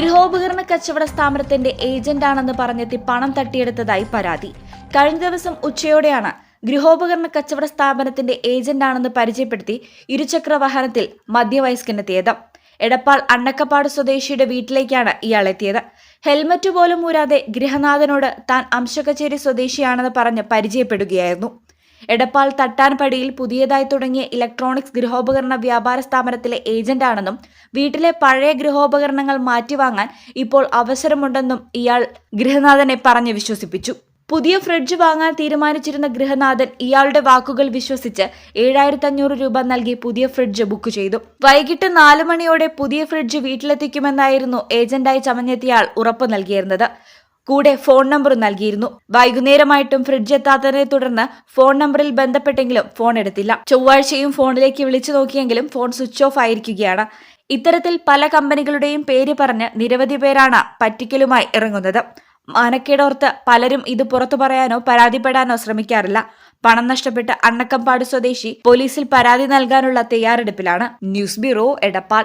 ഗൃഹോപകരണ കച്ചവട സ്ഥാപനത്തിന്റെ ഏജന്റാണെന്ന് പറഞ്ഞെത്തി പണം തട്ടിയെടുത്തതായി പരാതി. കഴിഞ്ഞ ദിവസം ഉച്ചയോടെയാണ് ഗൃഹോപകരണ കച്ചവട സ്ഥാപനത്തിന്റെ ഏജന്റാണെന്ന് പരിചയപ്പെടുത്തി ഇരുചക്ര വാഹനത്തിൽ മധ്യവയസ്കനെത്തിയത്. എടപ്പാൾ അണ്ണക്കപ്പാട് സ്വദേശിയുടെ വീട്ടിലേക്കാണ് ഇയാൾ എത്തിയത് ഹെൽമറ്റ് പോലും ഊരാതെ ഗൃഹനാഥനോട് താൻ അംശകച്ചേരി സ്വദേശിയാണെന്ന് പറഞ്ഞ് പരിചയപ്പെടുകയായിരുന്നു. എടപ്പാൾ തട്ടാൻപടിയിൽ പുതിയതായി തുടങ്ങിയ ഇലക്ട്രോണിക്സ് ഗൃഹോപകരണ വ്യാപാര സ്ഥാപനത്തിലെ ഏജന്റാണെന്നും വീട്ടിലെ പഴയ ഗൃഹോപകരണങ്ങൾ മാറ്റിവാങ്ങാൻ ഇപ്പോൾ അവസരമുണ്ടെന്നും ഇയാൾ ഗൃഹനാഥനെ പറഞ്ഞ് വിശ്വസിപ്പിച്ചു. പുതിയ ഫ്രിഡ്ജ് വാങ്ങാൻ തീരുമാനിച്ചിരുന്ന ഗൃഹനാഥൻ ഇയാളുടെ വാക്കുകൾ വിശ്വസിച്ച് ഏഴായിരത്തി അഞ്ഞൂറ് രൂപ നൽകി പുതിയ ഫ്രിഡ്ജ് ബുക്ക് ചെയ്തു. വൈകിട്ട് നാലു മണിയോടെ പുതിയ ഫ്രിഡ്ജ് വീട്ടിലെത്തിക്കുമെന്നായിരുന്നു ഏജന്റായി ചമഞ്ഞെത്തിയ ആൾ ഉറപ്പ് നൽകിയിരുന്നത്. കൂടെ ഫോൺ നമ്പറും നൽകിയിരുന്നു. വൈകുന്നേരമായിട്ടും ഫ്രിഡ്ജ് എത്താത്തതിനെ തുടർന്ന് ഫോൺ നമ്പറിൽ ബന്ധപ്പെട്ടെങ്കിലും ഫോൺ എടുത്തില്ല. ചൊവ്വാഴ്ചയും ഫോണിലേക്ക് വിളിച്ചു നോക്കിയെങ്കിലും ഫോൺ സ്വിച്ച് ഓഫ് ആയിരിക്കുകയാണ്. ഇത്തരത്തിൽ പല കമ്പനികളുടെയും പേര് പറഞ്ഞ് നിരവധി പേരാണ് പറ്റിക്കലുമായി ഇറങ്ങുന്നത്. മാനക്കേടോർത്ത് പലരും ഇത് പുറത്തു പറയാനോ പരാതിപ്പെടാനോ ശ്രമിക്കാറില്ല. പണം നഷ്ടപ്പെട്ട് അണ്ണക്കമ്പാട് സ്വദേശി പോലീസിൽ പരാതി നൽകാനുള്ള തയ്യാറെടുപ്പിലാണ്. News bureau Edappal.